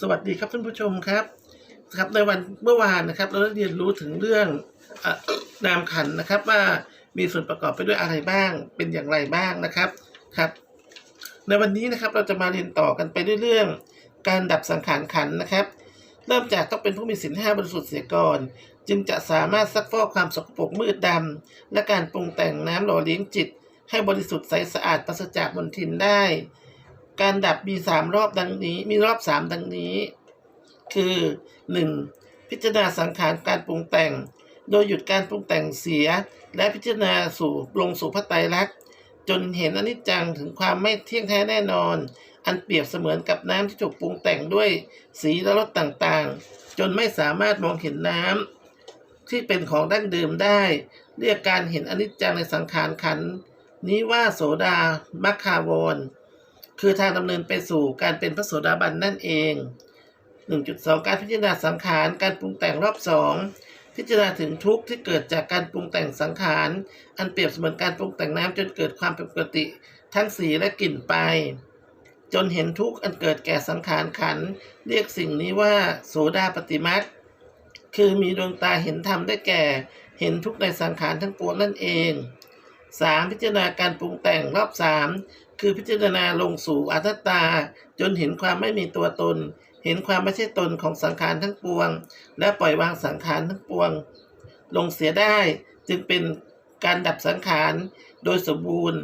สวัสดีครับท่านผู้ชมครับครับในวันเมื่อวานนะครับ เราได้เรียนรู้ถึงเรื่องอนามขันนะครับว่ามีส่วนประกอบไปด้วยอะไรบ้างเป็นอย่างไรบ้างนะครับครับ ในวันนี้นะครับเราจะมาเรียนต่อกันไปด้วยเรื่องการดับสังขารขันนะครับ เริ่มจากต้องเป็นผู้มีศีลห้าบริสุทธิ์เสียก่อน จึงจะสามารถซักฟอกความสกปรกมืดดำและการปรุงแต่งน้ำหล่อเลี้ยงจิต ให้บริสุทธิ์ใสสะอาดปราศจากมลทินได้ การดับมีสามรอบดังนี้ มีรอบสามดังนี้ คือ 1. พิจารณาสังขารการปรุงแต่ง โดยหยุดการปรุงแต่งเสีย และพิจารณาสู่ลงสู่พระไตรลักษณ์จนเห็นอนิจจังถึงความไม่เที่ยงแท้แน่นอน อันเปรียบเสมือนกับน้ำที่ถูกปรุงแต่งด้วยสีและรสต่างๆ จนไม่สามารถมองเห็นน้ำที่เป็นของดั้งเดิมได้ เรียกการเห็นอนิจจังในสังขารขันนี้ว่าโสดามัคคาวร คือทางดำเนินไปสู่การเป็นพระโสดาบันนั่นเอง 1.2 การพิจารณาสังขาร การปรุงแต่งรอบ2พิจารณาถึงทุกข์ที่เกิดจากการปรุงแต่งสังขาร อันเปรียบเสมือนการปรุงแต่งน้ำจนเกิดความเป็นปกติ ทั้งสีและกลิ่นไป จนเห็นทุกข์อันเกิดแก่สังขารขัน เรียกสิ่งนี้ว่า โสดาปฏิมักคือมีดวงตาเห็นธรรมได้แก่ เห็นทุกข์ในสังขารทั้งปวงนั่นเอง 3. พิจารณาการปรุงแต่งรอบ 3 คือพิจารณาลงสู่อัตตา จนเห็นความไม่มีตัวตน เห็นความไม่ใช่ตนของสังขารทั้งปวง และปล่อยวางสังขารทั้งปวง ลงเสียได้จึงเป็นการดับสังขารโดยสมบูรณ์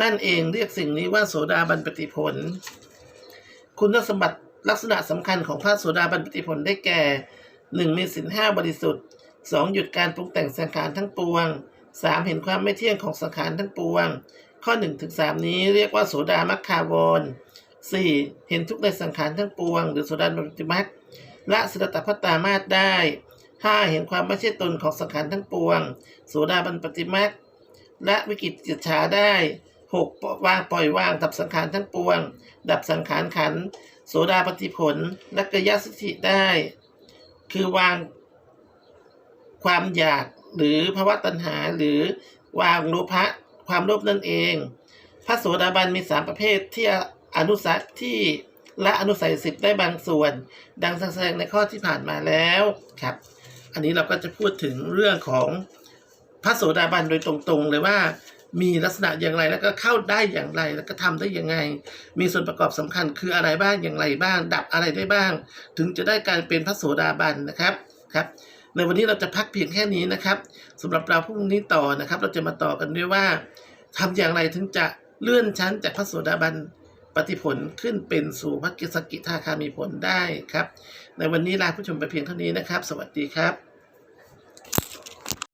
นั่นเองเรียกสิ่งนี้ว่าโสดาบันปฏิผล คุณสมบัติลักษณะสำคัญของพระโสดาบันปฏิผลได้แก่ 1. มีสินห้าบริสุทธิ์ 2. หยุดการปรุงแต่งสังขารทั้งปวง 3. เห็นความไม่เที่ยงของสังขารทั้งปวง ข้อ1ถึง3นี้เรียกว่าโสดามัคคาวร 4. เห็นทุกในสังขารทั้งปวง หรือโสดาบันปฏิมักละสดตพัตตามาตได้ 5. เห็นความไม่ใช่ตนของสังขารทั้งปวง โสดาบันปฏิมักและวิกิจจิตฉาได้ 6. วางปล่อยวางดับสังขารทั้งปวง ดับสังขารขัน โสดาปฏิผลและกยสิทธิได้ คือวางความอยาก หรือภาวะตัณหาหรือวางโลภะความโลภนั่นเอง พระโสดาบันมีสามประเภทที่อนุสัยที่ละอนุสัยสิบได้บางส่วน ดังแสดงในข้อที่ผ่านมาแล้วครับ อันนี้เราก็จะพูดถึงเรื่องของพระโสดาบันโดยตรงๆเลยว่ามีลักษณะอย่างไรแล้วก็เข้าได้อย่างไรแล้วก็ทำได้ยังไง มีส่วนประกอบสำคัญคืออะไรบ้างอย่างไรบ้าง ดับอะไรได้บ้าง ถึงจะได้การเป็นพระโสดาบันนะครับครับ ในวันนี้เราจะพักเพียงแค่นี้นะครับสำหรับเราพรุ่งนี้ต่อนะครับ เราจะมาต่อกันด้วยว่าทำอย่างไรถึงจะเลื่อนชั้นจากพระโสดาบันปฏิผลขึ้นเป็นสู่พระกิสกิทาคามีผลได้ครับ ในวันนี้ลาผู้ชมไปเพียงเท่านี้นะครับ สวัสดีครับ